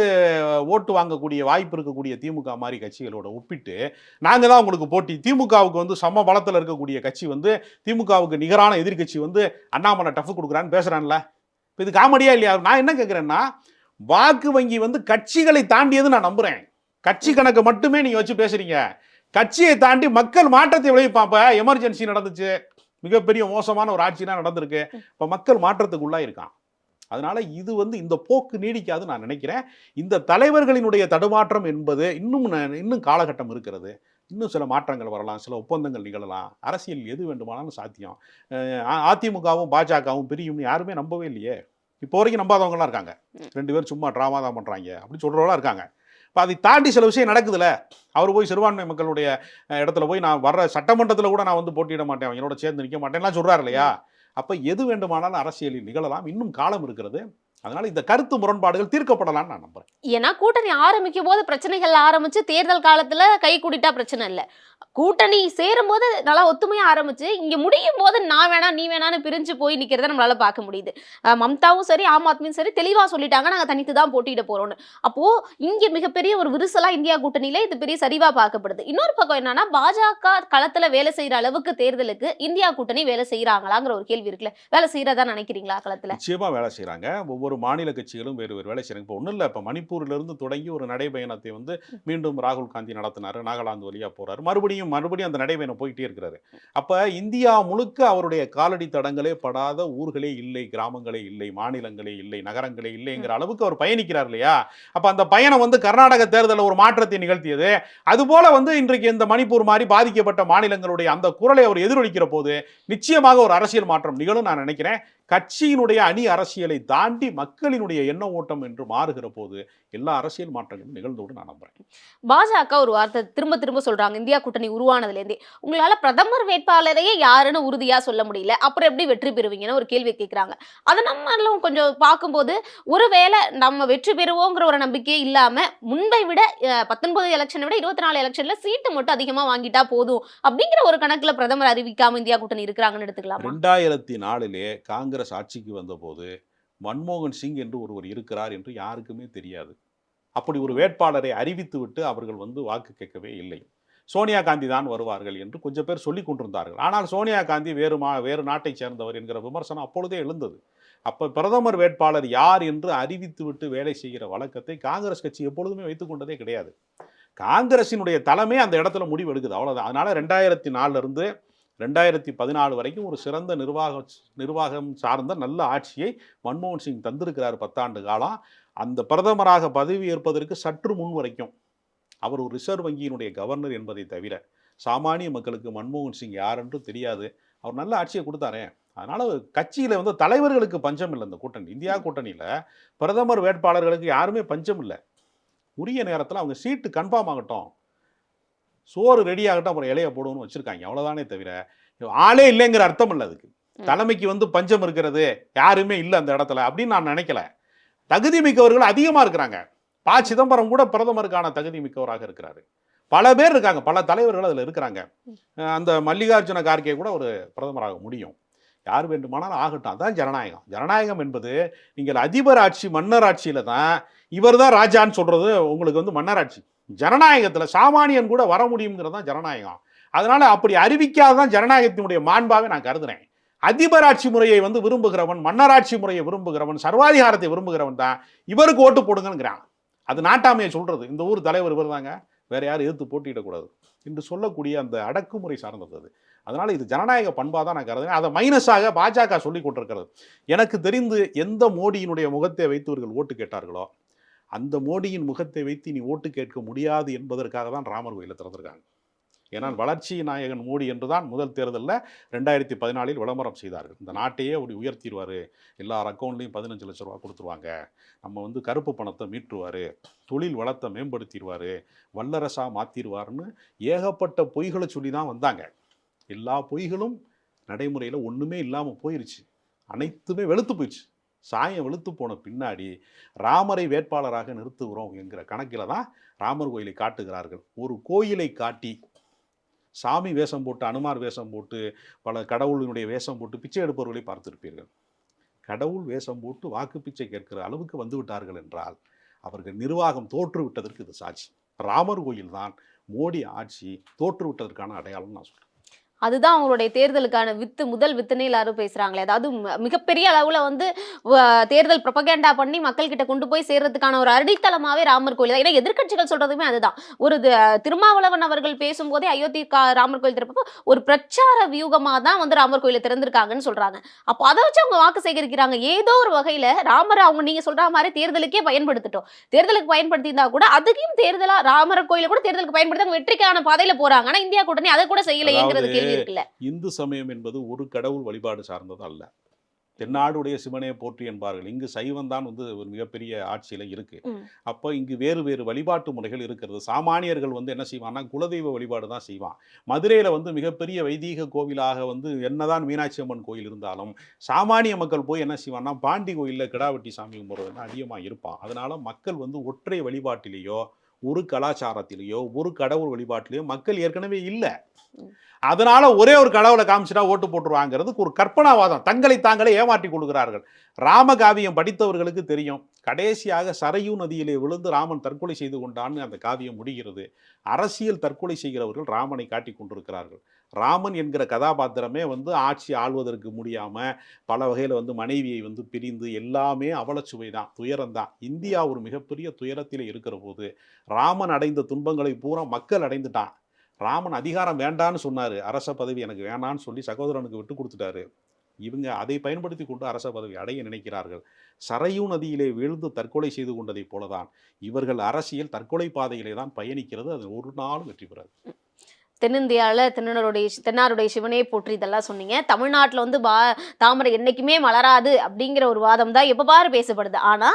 ஓட்டு வாங்கக்கூடிய வாய்ப்பு இருக்கக்கூடிய திமுக மாதிரி கட்சிகளோட ஒப்பிட்டு நாங்கள் தான் உங்களுக்கு போட்டி. திமுகவுக்கு வந்து சம பலத்தில் இருக்கக்கூடிய கட்சி வந்து திமுகவுக்கு நிகரான எதிர்க்கட்சி வந்து அண்ணாமலை டஃப் கொடுக்குறான்னு பேசுகிறான்ல இப்போ இது காமெடியா இல்லையா? நான் என்ன கேட்குறேன்னா வாக்கு வங்கி வந்து கட்சிகளை தாண்டியது நான் நம்புகிறேன் கட்சி கணக்கு மட்டுமே நீங்கள் வச்சு பேசுகிறீங்க கட்சியை தாண்டி மக்கள் மாற்றத்தை விளைவிப்பாப்ப எமர்ஜென்சி நடந்துச்சு. மிகப்பெரிய மோசமான ஒரு ஆட்சினா நடந்திருக்கு. இப்போ மக்கள் மாற்றத்துக்குள்ளா இருக்கான் அதனால இது வந்து இந்த போக்கு நீடிக்காது நான் நினைக்கிறேன். இந்த தலைவர்களினுடைய தடுமாற்றம் என்பது இன்னும் இன்னும் காலகட்டம் இருக்கிறது. இன்னும் சில மாற்றங்கள் வரலாம் சில ஒப்பந்தங்கள் நிகழலாம். அரசியல் எது வேண்டுமானாலும் சாத்தியம். அதிமுகவும் பாஜகவும் பிரியும்னு யாருமே நம்பவே இல்லையே. இப்போ வரைக்கும் நம்பாதவங்கலாம் இருக்காங்க. ரெண்டு பேரும் சும்மா ட்ராமா தான் பண்ணுறாங்க அப்படி சொல்கிறவங்களாம் இருக்காங்க. இப்போ அதை தாண்டி சில விஷயம் நடக்குதுல்ல. அவர் போய் சிறுபான்மை மக்களுடைய இடத்துல போய் நான் வர்ற சட்டமன்றத்தில் கூட நான் வந்து போட்டியிட மாட்டேன். அவங்களோட சேர்ந்து நிற்க மாட்டேன்லாம் சொல்கிறார் இல்லையா? அப்போ எது வேண்டுமானாலும் அரசியலில் நிகழலாம். இன்னும் காலம் இருக்கிறது. அதனால இந்த கருத்து முரண்பாடுகள் தீர்க்கப்படலாம்னு நான் நம்புறேன். ஏன்னா கூட்டணி ஆரம்பிக்கும் போது பிரச்சனைகள் ஆரம்பிச்சு தேர்தல் காலத்துல கை கூட்டிட்டா பிரச்சனை இல்ல. கூட்டணி சேரும் போது நல்லா ஒத்துமையா ஆரம்பிச்சு இங்க முடியும் போது நான் வேணா நீ வேணான்னு பிரிஞ்சு போய் நிக்கிறத நம்மளால பார்க்க முடியுது. மம்தாவும் சரி ஆம் ஆத்மியும் சரி தெளிவா சொல்லிட்டாங்க நாங்க தனித்து தான் போட்டியிட போறோம்னு. அப்போ இங்க மிகப்பெரிய ஒரு விரிசலா இந்தியா கூட்டணியில இது பெரிய சரிவா பார்க்கப்படுது. இன்னொரு பக்கம் என்னன்னா பாஜக களத்துல வேலை செய்யற அளவுக்கு தேர்தலுக்கு இந்தியா கூட்டணி வேலை செய்யறாங்களாங்கிற ஒரு கேள்வி இருக்குல்ல. வேலை செய்யறதா நினைக்கிறீங்களா களத்துல? நிச்சயமா வேலை செய்கிறாங்க ஒவ்வொரு மாநில கட்சிகளும் வேறு வேறு வேலை செய்கிறாங்க இப்போ ஒன்றும் இல்லை. இப்போ மணிப்பூரிலிருந்து தொடங்கி ஒரு நடைபயணத்தை வந்து மீண்டும் ராகுல் காந்தி நடத்தினாரு. நாகாலாந்து வழியா போறாரு. மறுபடியும் மறுபடியும் அந்த நடைபயணம் போயிட்டே இருக்கிறாரு. அப்ப இந்தியா முழுக்க அவருடைய காலடி தடங்களே படாத ஊர்களே இல்லை கிராமங்களே இல்லை மாநிலங்களே இல்லை நகரங்களே இல்லைங்கிற அளவுக்கு அவர் பயணிக்கிறார் இல்லையா? அப்ப அந்த பயணம் வந்து கர்நாடக தேர்தலில் ஒரு மாற்றத்தை நிகழ்த்தியது. அதுபோல வந்து இன்றைக்கு இந்த மணிப்பூர் மாதிரி பாதிக்கப்பட்ட மாநிலங்களுடைய அந்த குரலை அவர் எதிரொலிக்கிற போது நிச்சயமாக ஒரு அரசியல் மாற்றம் நிகழும் நான் நினைக்கிறேன். கட்சியினுடைய அணி அரசியலை தாண்டி மக்களினுடைய எண்ண ஓட்டம் என்று மாறுகிற போது எல்லா அரசியல் மாற்றங்களும் நிகழ்ந்தோடு நான் நம்புறேன். பாஜக ஒரு வார்த்தை திரும்ப திரும்ப சொல்றாங்க. இந்தியா கூட்டணி உருவானதுல இருந்தே உங்களால பிரதமர் வேட்பாளரையே யாருன்னு உறுதியா சொல்ல முடியல. அப்புறம் எப்படி வெற்றி பெறுவீங்கன்னு ஒரு கேள்வி கேட்கறாங்க அதை நம்மளும் கொஞ்சம் பார்க்கும்போது ஒருவேளை நம்ம வெற்றி பெறுவோங்கிற ஒரு நம்பிக்கையே இல்லாம முன்பை விட பத்தொன்பது எலெக்ஷனை விட இருபத்தி நாலு எலெக்ஷன்ல சீட்டு மட்டும் அதிகமா வாங்கிட்டா போதும் அப்படிங்கிற ஒரு கணக்குல பிரதமர் அறிவிக்காம இந்தியா கூட்டணி இருக்கிறாங்கன்னு எடுத்துக்கலாமா? ரெண்டாயிரத்தி நாலிலே காங்கிரஸ் ஆட்சிக்கு வந்தபோது மன்மோகன் சிங் என்று ஒருவர் இருக்கிறார் என்று யாருக்குமே தெரியாது. அப்படி ஒரு வேட்பாளரை அறிவித்துவிட்டு அவர்கள் வந்து வாக்கு கேட்கவே இல்லை. சோனியா காந்தி தான் வருவார்கள் என்று கொஞ்சம் பேர் சொல்லி கொண்டிருந்தார்கள். ஆனால் சோனியா காந்தி வேறு மா வேறு நாட்டைச் சேர்ந்தவர் என்கிற விமர்சனம் அப்பொழுதே எழுந்தது. அப்போ பிரதமர் வேட்பாளர் யார் என்று அறிவித்துவிட்டு வேலை செய்கிற வழக்கத்தை காங்கிரஸ் கட்சி எப்பொழுதுமே வைத்துக்கொண்டதே கிடையாது. காங்கிரசினுடைய தலைமை அந்த இடத்துல முடிவெடுக்குது. அவ்வளோதான் அதனால் ரெண்டாயிரத்தி நாலுலேருந்து ரெண்டாயிரத்தி பதினாலு வரைக்கும் ஒரு சிறந்த நிர்வாக நிர்வாகம் சார்ந்த நல்ல ஆட்சியை மன்மோகன் சிங் தந்திருக்கிறார் பத்தாண்டு காலம் அந்த பிரதமராக பதவி ஏற்பதற்கு சற்று முன் வரைக்கும் அவர் ஒரு ரிசர்வ் வங்கியினுடைய கவர்னர் என்பதை தவிர சாமானிய மக்களுக்கு மன்மோகன் சிங் யாரென்று தெரியாது. அவர் நல்ல ஆட்சியை கொடுத்தாரே. அதனால் கட்சியில் வந்து தலைவர்களுக்கு பஞ்சம் இல்லை இந்த கூட்டணி. இந்தியா கூட்டணியில் பிரதமர் வேட்பாளர்களுக்கு யாருமே பஞ்சம் இல்லை. உரிய நேரத்தில் அவங்க சீட்டு கன்ஃபார்ம் ஆகட்டும். சோறு ரெடி ஆகட்டும் அப்புறம் இலைய போடுவோம்னு வச்சிருக்காங்க. அவ்வளவுதானே தவிர ஆளே இல்லைங்கிற அர்த்தம் இல்லை அதுக்கு. தலைமைக்கு வந்து பஞ்சம் இருக்கிறது யாருமே இல்லை அந்த இடத்துல அப்படின்னு நான் நினைக்கல. தகுதி மிக்கவர்கள் அதிகமா இருக்கிறாங்க. ப. சிதம்பரம் கூட பிரதமருக்கான தகுதி மிக்கவராக இருக்கிறாரு. பல பேர் இருக்காங்க பல தலைவர்கள் அதில் இருக்கிறாங்க. அந்த மல்லிகார்ஜுன கார்கே கூட ஒரு பிரதமராக முடியும். யார் வேண்டுமானாலும் ஆகட்டும் அதான் ஜனநாயகம். ஜனநாயகம் என்பது நீங்கள் அதிபர் ஆட்சி மன்னர் ஆட்சியில தான் இவர் தான் ராஜான்னு சொல்றது உங்களுக்கு வந்து மன்னர் ஆட்சி ஜனநாயகத்தில் சாமானியன் கூட வர முடியுங்கிறது தான் ஜனநாயகம். அதனால் அப்படி அறிவிக்காதான் ஜனநாயகத்தினுடைய மாண்பாகவே நான் கருதுகிறேன் அதிபராட்சி முறையை வந்து விரும்புகிறவன் மன்னராட்சி முறையை விரும்புகிறவன் சர்வாதிகாரத்தை விரும்புகிறவன் தான் இவருக்கு ஓட்டு போடுங்கிறான் அது நாட்டாமையை சொல்கிறது இந்த ஊர் தலைவர் இவர் தாங்க வேறு யாரும் எதிர்த்து போட்டியிடக்கூடாது என்று சொல்லக்கூடிய அந்த அடக்குமுறை சார்ந்தது அது. அதனால் இது ஜனநாயக பண்பாக தான் நான் கருதுனேன் அதை மைனஸாக பாஜக சொல்லி கொண்டிருக்கிறது. எனக்கு தெரிந்து எந்த மோடியினுடைய முகத்தை வைத்து இவர்கள் ஓட்டு கேட்டார்களோ அந்த மோடியின் முகத்தை வைத்து நீ ஓட்டு கேட்க முடியாது என்பதற்காக தான் ராமர் கோயிலை திறந்திருக்காங்க. ஏன்னால் வளர்ச்சி நாயகன் மோடி என்று தான் முதல் தேர்தலில் ரெண்டாயிரத்தி பதினாலில் விளம்பரம் செய்தார்கள். இந்த நாட்டையே அப்படி உயர்த்திடுவார். எல்லார் அக்கௌண்ட்லேயும் பதினஞ்சு லட்ச ரூபா கொடுத்துருவாங்க. நம்ம வந்து கருப்பு பணத்தை மீட்டுருவார். தொழில் வளத்தை மேம்படுத்திடுவார். வல்லரசாக மாற்றிடுவார்னு ஏகப்பட்ட பொய்களை சொல்லி தான் வந்தாங்க. எல்லா பொய்களும் நடைமுறையில் ஒன்றுமே இல்லாமல் போயிருச்சு. அனைத்துமே வெளுத்து போயிடுச்சு சாயம் வெளுத்து போன பின்னாடி ராமரை வேட்பாளராக நிறுத்துகிறோம் என்கிற கணக்கில் தான் ராமர் கோயிலை காட்டுகிறார்கள். ஒரு கோயிலை காட்டி சாமி வேஷம் போட்டு அனுமார் வேஷம் போட்டு பல கடவுளினுடைய வேஷம் போட்டு பிச்சை எடுப்பவர்களை பார்த்திருப்பீர்கள். கடவுள் வேஷம் போட்டு வாக்கு பிச்சை கேட்கிற அளவுக்கு வந்து விட்டார்கள் என்றால் அவர்கள் நிர்வாகம் தோற்றுவிட்டதற்கு இது சாட்சி. ராமர் கோயில் தான் மோடி ஆட்சி தோற்றுவிட்டதற்கான அடையாளம் நான் சொல்கிறேன் அதுதான் அவங்களுடைய தேர்தலுக்கான வித்து முதல் வித்துனே எல்லாரும் பேசுறாங்களே. அதாவது மிகப்பெரிய அளவுல வந்து தேர்தல் ப்ரொபகேண்டா பண்ணி மக்கள் கிட்ட கொண்டு போய் சேர்றதுக்கான ஒரு அடித்தளமாவே ராமர் கோயில். தான் ஏன்னா எதிர்க்கட்சிகள் சொல்றதுமே அதுதான். ஒரு திருமாவளவன் அவர்கள் பேசும்போதே அயோத்தி கா- ராமர் கோயில் திறப்பப்போ ஒரு பிரச்சார வியூகமா தான் வந்து ராமர் கோயிலை திறந்திருக்காங்கன்னு சொல்றாங்க. அப்போ அதை வச்சு அவங்க வாக்கு சேகரிக்கிறாங்க. ஏதோ ஒரு வகையில ராமரை அவங்க நீங்க சொல்ற மாதிரி தேர்தலுக்கே பயன்படுத்தட்டும். தேர்தலுக்கு பயன்படுத்தியிருந்தா கூட அதுக்கும் தேர்தலா ராமர் கோயிலை கூட தேர்தலுக்கு பயன்படுத்தி அவங்க வெற்றிக்கான பாதையில போறாங்க. ஆனா இந்தியா கூட்டணி அதை கூட செய்யலையேங்கிறது கேள்வி. இந்து சமயம் என்பது ஒரு கடவுள் வழிபாடு சார்ந்தது அல்ல. தென்னாடுடைய சிவனே போற்றி என்பார்கள். இங்கு சைவம் தான் வந்து ஒரு மிகப்பெரிய ஆட்சியில இருக்கு. அப்போ இங்கு வேறு வேறு வழிபாட்டு முறைகள் இருக்கிறது. சாமானியர்கள் வந்து என்ன செய்வான்னா குலதெய்வ வழிபாடு தான் செய்வான். மதுரையில வந்து மிகப்பெரிய வைதீக கோவிலாக வந்து என்னதான் மீனாட்சி அம்மன் கோயில் இருந்தாலும் சாமானிய மக்கள் போய் என்ன செய்வான்னா பாண்டி கோயிலில் கிடாவெட்டி சாமி கும்பிட்றது அதிகமாக இருப்பான். அதனால மக்கள் வந்து ஒற்றை வழிபாட்டிலேயோ ஒரு கலாச்சாரத்திலேயோ ஒரு கடவுள் வழிபாட்டிலேயோ மக்கள் ஏற்கனவே இல்லை. அதனால ஒரே ஒரு கடவுளை காமிச்சிட்டா ஓட்டு போட்டுருவாங்கிறதுக்கு ஒரு கற்பனாவாதம். தங்களை தாங்களே ஏமாற்றி கொள்கிறார்கள். ராமகாவியம் படித்தவர்களுக்கு தெரியும். கடைசியாக சரையூ நதியிலே விழுந்து ராமன் தற்கொலை செய்து கொண்டான்னு அந்த காவியம் முடிகிறது. அரசியல் தற்கொலை செய்கிறவர்கள் ராமனை காட்டி கொண்டிருக்கிறார்கள். ராமன் என்கிற கதாபாத்திரமே வந்து ஆட்சி ஆள்வதற்கு முடியாமல் பல வகையில் வந்து மனைவியை வந்து பிரிந்து எல்லாமே அவலச்சுவை தான் துயரம் தான் இந்தியா ஒரு மிகப்பெரிய துயரத்தில் இருக்கிற போது ராமன் அடைந்த துன்பங்களை பூரா மக்கள் அடைந்துட்டான் ராமன் அதிகாரம் வேண்டான்னு சொன்னார். அரச பதவி எனக்கு வேணான்னு சொல்லி சகோதரனுக்கு விட்டு கொடுத்துட்டாரு. இவங்க அதை பயன்படுத்தி கொண்டு அரச பதவி அடைய நினைக்கிறார்கள். சரையூ நதியிலே வீழ்ந்து தற்கொலை செய்து கொண்டதைப் போலதான் இவர்கள் அரசியல் தற்கொலை பாதையிலே தான் பயணிக்கிறது. அது ஒரு நாளும் வெற்றி பெறாது. தென்னிந்தியால தென்னருடைய தென்னாருடைய சிவனே போற்றி இதெல்லாம் சொன்னீங்க. தமிழ்நாட்டில் வந்து பா தாமரை என்னைக்குமே மலராது அப்படிங்கிற ஒரு வாதம் தான் எப்போ பாரு பேசப்படுது. ஆனா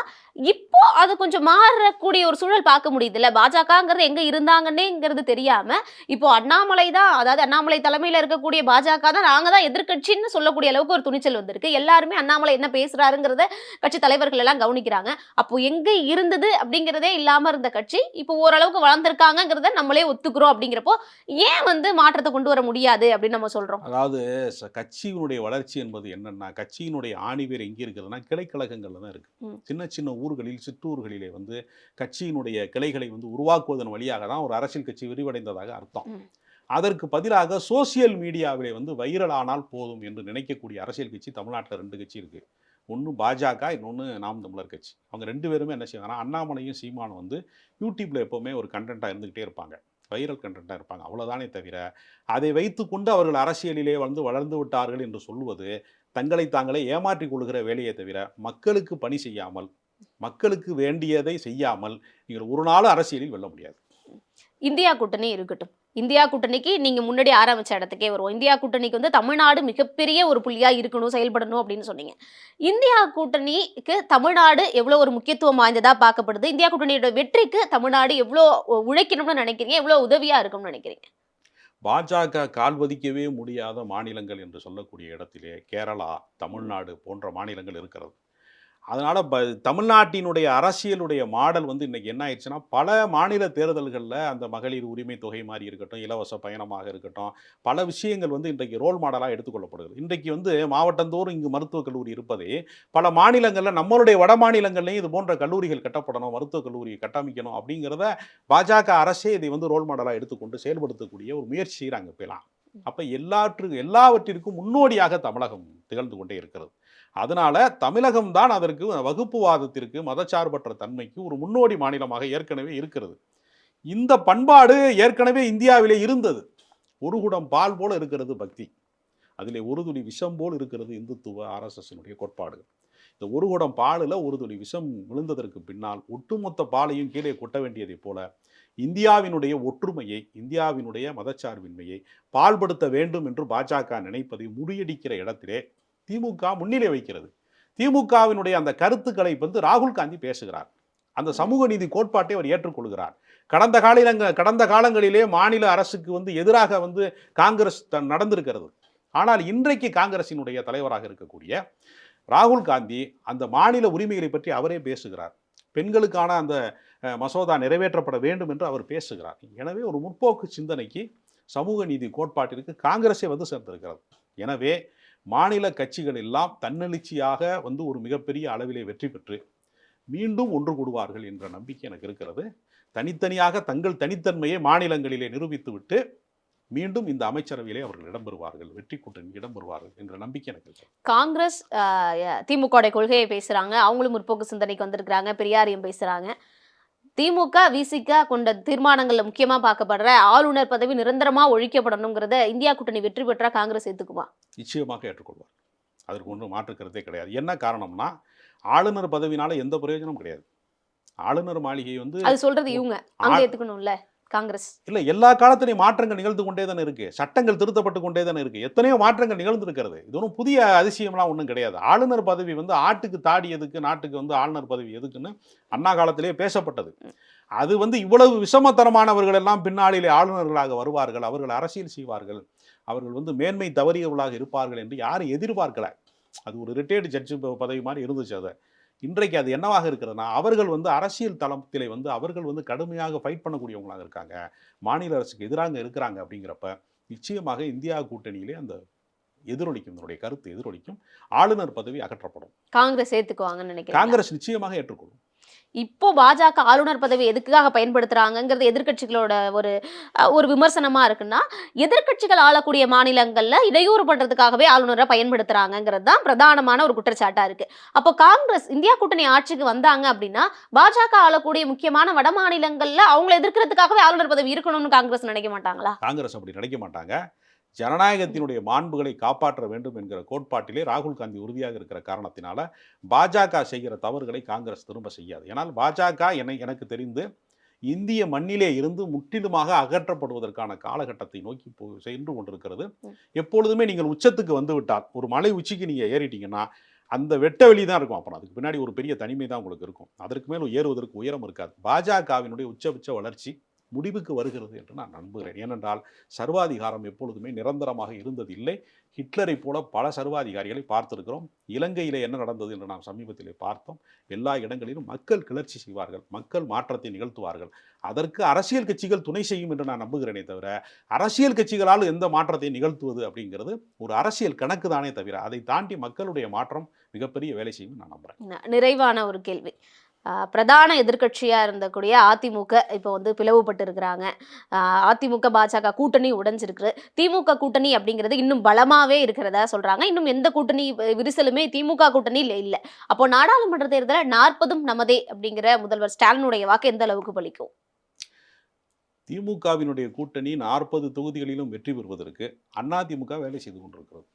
இப்போ அது கொஞ்சம் மாறக்கூடிய ஒரு சூழல் பார்க்க முடியுதுல்ல. பாஜகங்கிறது எங்க இருந்தாங்கன்னேங்கிறது தெரியாம இப்போ அண்ணாமலை தான் அதாவது அண்ணாமலை தலைமையில இருக்கக்கூடிய பாஜக தான் நாங்க தான் எதிர்க்கட்சின்னு சொல்லக்கூடிய அளவுக்கு ஒரு துணிச்சல் வந்திருக்கு. எல்லாருமே அண்ணாமலை என்ன பேசுறாருங்கிறத கட்சி தலைவர்கள் எல்லாம் கவனிக்கிறாங்க. அப்போ எங்க இருந்தது அப்படிங்கிறதே இல்லாம இருந்த கட்சி இப்போ ஓரளவுக்கு வளர்ந்துருக்காங்கிறத நம்மளே ஒத்துக்கிறோம் அப்படிங்கிறப்போ ஏன் வந்து மாற்றத்தை கொண்டு வர முடியாது அப்படின்னு நம்ம சொல்றோம்? அதாவது கட்சியினுடைய வளர்ச்சி என்பது என்னன்னா கட்சியினுடைய ஆணிவேர் எங்கே இருக்கிறதுனா கிளைக்கழகங்கள்ல தான் இருக்கு. சின்ன சின்ன ஊர்களில் சிற்றூர்களிலே வந்து கட்சியினுடைய கிளைகளை வந்து உருவாக்குவதன் வழியாக தான் ஒரு அரசியல் கட்சி விரிவடைந்ததாக அர்த்தம். அதற்கு பதிலாக சோசியல் மீடியாவிலே வந்து வைரல் ஆனால் போதும் என்று நினைக்கக்கூடிய அரசியல் கட்சி தமிழ்நாட்டில் ரெண்டு கட்சி இருக்கு. ஒன்று பாஜக இன்னொன்று நாம் தமிழர் கட்சி. அவங்க ரெண்டு பேருமே என்ன செய்வாங்கன்னா அண்ணாமலையும் சீமானும் வந்து யூடியூப்ல எப்போவுமே ஒரு கண்டென்ட்டாக இருந்துகிட்டே இருப்பாங்க. வைரல் கண்டென்ட்டாக இருப்பாங்க. அவ்வளோதானே தவிர அதை வைத்துக்கொண்டு அவர்கள் அரசியலிலே வந்து வளர்ந்து விட்டார்கள் என்று சொல்வது தங்களை தாங்களே ஏமாற்றிக் கொள்கிற வேலையை தவிர மக்களுக்கு பணி செய்யாமல் மக்களுக்கு வேண்டியதை செய்யாமல் நீங்கள் ஒரு நாள் அரசியலில் வெல்ல முடியாது. இந்தியா கூட்டணி இருக்கட்டும். இந்தியா கூட்டணிக்கு நீங்க முன்னாடி ஆரம்பிச்ச இடத்துக்கே வருவோம். இந்தியா கூட்டணிக்கு வந்து தமிழ்நாடு மிகப்பெரிய ஒரு புள்ளியா இருக்கணும் செயல்படணும் அப்படின்னு சொன்னீங்க. இந்தியா கூட்டணிக்கு தமிழ்நாடு எவ்வளவு ஒரு முக்கியத்துவம் வாய்ந்ததா பார்க்கப்படுது? இந்தியா கூட்டணியோட வெற்றிக்கு தமிழ்நாடு எவ்வளோ உழைக்கணும்னு நினைக்கிறீங்க? எவ்வளவு உதவியா இருக்கும்னு நினைக்கிறீங்க? பாஜக கால்வதிக்கவே முடியாத மாநிலங்கள் என்று சொல்லக்கூடிய இடத்திலே கேரளா தமிழ்நாடு போன்ற மாநிலங்கள் இருக்கிறது. அதனால ப தமிழ்நாட்டினுடைய அரசியலுடைய மாடல் வந்து இன்னைக்கு என்ன ஆயிடுச்சுன்னா பல மாநில தேர்தல்களில் அந்த மகளிர் உரிமை தொகை மாதிரி இருக்கட்டும் இலவச பயணமாக இருக்கட்டும் பல விஷயங்கள் வந்து இன்றைக்கு ரோல் மாடலாக எடுத்துக்கொள்ளப்படுது இன்றைக்கு வந்து மாவட்டந்தோறும் இங்கு மருத்துவக் கல்லூரி இருப்பதே பல மாநிலங்களில் நம்மளுடைய வட மாநிலங்கள்லையும் இது போன்ற கல்லூரிகள் கட்டப்படணும் மருத்துவக் கல்லூரியை கட்டமைக்கணும் அப்படிங்கிறத பாஜக அரசே இதை வந்து ரோல் மாடலாக எடுத்துக்கொண்டு செயல்படுத்தக்கூடிய ஒரு முயற்சி செய்கிறாங்க இப்பெல்லாம். அப்போ எல்லாற்று எல்லாவற்றிற்கும் முன்னோடியாக தமிழகம் திகழ்ந்து கொண்டே இருக்கிறது. அதனால தமிழகம் தான் அதற்கு வகுப்புவாதத்திற்கு மதச்சார்பற்ற தன்மைக்கு ஒரு முன்னோடி மாநிலமாக ஏற்கனவே இருக்கிறது. இந்த பண்பாடு ஏற்கனவே இந்தியாவிலே இருந்தது. ஒரு குடம் பால் போல இருக்கிறது பக்தி. அதிலே ஒரு துளி விஷம் போல் இருக்கிறது இந்துத்துவ ஆர்எஸ்எஸ்னுடைய கோட்பாடுகள். இந்த ஒரு குடம் பாலில் ஒரு துளி விஷம் விழுந்ததற்கு பின்னால் ஒட்டுமொத்த பாலையும் கீழே கொட்ட வேண்டியதைப் போல இந்தியாவினுடைய ஒற்றுமையை இந்தியாவினுடைய மதச்சார்பின்மையை பால்படுத்த வேண்டும் என்று பாஜக நினைப்பதை முறியடிக்கிற இடத்திலே திமுக முன்னிலை வைக்கிறது திமுகவினுடைய அந்த கருத்துக்களை வந்து ராகுல் காந்தி பேசுகிறார். அந்த சமூக நீதி கோட்பாட்டை அவர் ஏற்றுக்கொள்கிறார். கடந்த காலங்கள் கடந்த காலங்களிலே மாநில அரசுக்கு வந்து எதிராக வந்து காங்கிரஸ் த- நடந்திருக்கிறது. ஆனால் இன்றைக்கு காங்கிரசினுடைய தலைவராக இருக்கக்கூடிய ராகுல் காந்தி அந்த மாநில உரிமைகளை பற்றி அவரே பேசுகிறார். பெண்களுக்கான அந்த மசோதா நிறைவேற்றப்பட வேண்டும் என்று அவர் பேசுகிறார். எனவே ஒரு முற்போக்கு சிந்தனைக்கு சமூக நீதி கோட்பாட்டிற்கு காங்கிரஸே வந்து சேர்ந்திருக்கிறது. எனவே மாநில கட்சிகள் எல்லாம் தன்னெழுச்சியாக வந்து ஒரு மிகப்பெரிய அளவிலே வெற்றி பெற்று மீண்டும் ஒன்று கூடுவார்கள் என்ற நம்பிக்கை எனக்கு இருக்கிறது. தனித்தனியாக தங்கள் தனித்தன்மையை மாநிலங்களிலே நிரூபித்துவிட்டு மீண்டும் இந்த அமைச்சரவையிலே அவர்கள் இடம்பெறுவார்கள் வெற்றி கூட்டணி இடம்பெறுவார்கள் என்ற நம்பிக்கை எனக்கு காங்கிரஸ் திமுக கொள்கையை பேசுறாங்க அவங்களும் முற்போக்கு சிந்தனைக்கு வந்திருக்கிறாங்க பெரியாரையும் பேசுறாங்க. திமுக விசிக கொண்ட தீர்மானங்கள்ல முக்கியமா பார்க்கப்படுற ஆளுநர் பதவி நிரந்தரமா ஒழிக்கப்படணுங்கிறத இந்தியா கூட்டணி வெற்றி பெற்றா காங்கிரஸ் ஏத்துக்குமா? நிச்சயமாக ஏற்றுக்கொள்வார் அதற்கு ஒன்றும் மாற்று கருத்தே கிடையாது. என்ன காரணம்னா ஆளுநர் பதவினால எந்த பிரயோஜனமும் கிடையாது. ஆளுநர் மாளிகை வந்து அது சொல்றது இவங்க. அங்க ஆ- ஏத்துக்கணும்ல. காங்கிரஸ். இல்லை எல்லா காலத்திலையும் மாற்றங்கள் நிகழ்ந்து கொண்டே தானே இருக்கு. சட்டங்கள் திருத்தப்பட்டு கொண்டே தானே இருக்கு. எத்தனையோ மாற்றங்கள் நிகழ்ந்திருக்கிறது இது ஒன்றும் புதிய அதிசயம்லாம் ஒன்றும் கிடையாது. ஆளுநர் பதவி வந்து ஆட்டுக்கு தாடி எதுக்கு நாட்டுக்கு வந்து ஆளுநர் பதவி எதுக்குன்னு அண்ணா காலத்திலேயே பேசப்பட்டது. அது வந்து இவ்வளவு விஷமத்தரமானவர்கள் எல்லாம் பின்னாளிலே ஆளுநர்களாக வருவார்கள் அவர்கள் அரசியல் செய்வார்கள் அவர்கள் வந்து மேன்மை தவறியவர்களாக இருப்பார்கள் என்று யாரும் எதிர்பார்க்கல. அது ஒரு ரிட்டையர்டு ஜட்ஜு பதவி மாதிரி இருந்துச்சு அது. இன்றைக்கு அது என்னவாக இருக்கிறதுனா அவர்கள் வந்து அரசியல் தளத்திலே வந்து அவர்கள் வந்து கடுமையாக ஃபைட் பண்ணக்கூடியவங்களாக இருக்காங்க. மாநில அரசுக்கு எதிராக இருக்கிறாங்க அப்படிங்கிறப்ப நிச்சயமாக இந்தியா கூட்டணியிலே அந்த எதிரொலிக்கும் இதனுடைய கருத்து எதிரொலிக்கும். ஆளுநர் பதவி அகற்றப்படும். காங்கிரஸ் ஏத்துக்குவாங்கன்னு நினைக்கிறேன் காங்கிரஸ் நிச்சயமாக ஏற்றுக்கொள்ளும். இப்போ பாஜக ஆளுநர் பதவி எதுக்காக பயன்படுத்துறாங்கங்கிறது எதிர்க்கட்சிகளோட ஒரு ஒரு விமர்சனமா இருக்குன்னா எதிர்க்கட்சிகள் ஆளக்கூடிய மாநிலங்கள்ல இடையூறு பண்றதுக்காகவே ஆளுநரை பயன்படுத்துறாங்கங்கிறது தான் பிரதானமான ஒரு குற்றச்சாட்டா இருக்கு. அப்போ காங்கிரஸ் இந்தியா கூட்டணி ஆட்சிக்கு வந்தாங்க அப்படின்னா பாஜக ஆளக்கூடிய முக்கியமான வட மாநிலங்கள்ல அவங்களை எதிர்க்கிறதுக்காகவே ஆளுநர் பதவி இருக்கணும்னு காங்கிரஸ் நினைக்க மாட்டாங்களா? காங்கிரஸ் அப்படி நினைக்க மாட்டாங்க. ஜனநாயகத்தினுடைய மாண்புகளை காப்பாற்ற வேண்டும் என்கிற கோட்பாட்டிலே ராகுல் காந்தி உறுதியாக இருக்கிற காரணத்தினால பாஜக செய்கிற தவறுகளை காங்கிரஸ் திரும்ப செய்யாது. ஏனால் பாஜக என்னை எனக்கு தெரிந்து இந்திய மண்ணிலே இருந்து முற்றிலுமாக அகற்றப்படுவதற்கான காலகட்டத்தை நோக்கி போ சென்று கொண்டிருக்கிறது. எப்பொழுதுமே நீங்கள் உச்சத்துக்கு வந்து விட்டால் ஒரு மலை உச்சிக்கு நீங்கள் ஏறிட்டீங்கன்னா அந்த வெட்ட வெளி தான் இருக்கும். அப்புறம் அதுக்கு பின்னாடி ஒரு பெரிய தனிமை தான் உங்களுக்கு இருக்கும். அதற்கு மேல் ஏறுவதற்கு உயரம் இருக்காது. பாஜகவினுடைய உச்சபட்ச வளர்ச்சி முடிவுக்கு வருகிறது என்று நான் நம்புகிறேன். ஏனென்றால் சர்வாதிகாரம் எப்பொழுதுமே நிரந்தரமாக இருந்தது இல்லை ஹிட்லரை போல பல சர்வாதிகாரிகளை பார்த்திருக்கிறோம். இலங்கையிலே என்ன நடந்தது என்று நாம் சமீபத்திலே பார்த்தோம். எல்லா இடங்களிலும் மக்கள் கிளர்ச்சி செய்வார்கள். மக்கள் மாற்றத்தை நிகழ்த்துவார்கள். அதற்கு அரசியல் கட்சிகள் துணை செய்யும் என்று நான் நம்புகிறேனே தவிர அரசியல் கட்சிகளால் எந்த மாற்றத்தை நிகழ்த்துவது அப்படிங்கிறது ஒரு அரசியல் கணக்கு தானே தவிர அதை தாண்டி மக்களுடைய மாற்றம் மிகப்பெரிய வேலை செய்யும் நான் நம்புறேன் நிறைவான ஒரு கேள்வி. பிரதான எதிர்கட்சியாக இருந்தக்கூடிய அதிமுக இப்போ வந்து பிளவுபட்டு இருக்கிறாங்க அதிமுக பாஜக கூட்டணி உடைஞ்சிருக்கு. திமுக கூட்டணி அப்படிங்கிறது இன்னும் பலமாகவே இருக்கிறதா சொல்கிறாங்க இன்னும் எந்த கூட்டணி விரிசலுமே திமுக கூட்டணியில் இல்லை. அப்போ நாடாளுமன்ற தேர்தலில் நாற்பதும் நமதே அப்படிங்கிற முதல்வர் ஸ்டாலினுடைய வாக்கு எந்த அளவுக்கு பலிக்கும்? திமுகவினுடைய கூட்டணி நாற்பது தொகுதிகளிலும் வெற்றி பெறுவதற்கு அதிமுக வேலை செய்து கொண்டிருக்கிறது.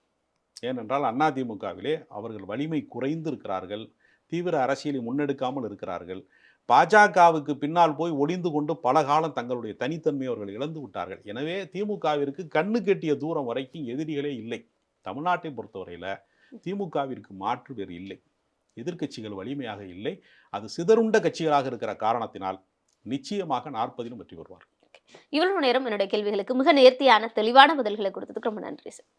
ஏனென்றால் அதிமுகவிலே அவர்கள் வலிமை குறைந்திருக்கிறார்கள். தீவிர அரசியலை முன்னெடுக்காமல் இருக்கிறார்கள். பாஜகவுக்கு பின்னால் போய் ஒளிந்து கொண்டு பல காலம் தங்களுடைய தனித்தன்மை அவர்கள் இழந்து விட்டார்கள். எனவே திமுகவிற்கு கண்ணு கெட்டிய தூரம் வரைக்கும் எதிரிகளே இல்லை. தமிழ்நாட்டை பொறுத்தவரையில் திமுகவிற்கு மாற்று வேறு இல்லை. எதிர்க்கட்சிகள் வலிமையாக இல்லை. அது சிதறுண்ட கட்சிகளாக இருக்கிற காரணத்தினால் நிச்சயமாக நாற்பதிலும் வெற்றி பெறுவார் இவ்வளவு நேரம் என்னுடைய கேள்விகளுக்கு மிக நேர்த்தியான தெளிவான பதில்களை கொடுத்ததுக்கு ரொம்ப நன்றி சார்.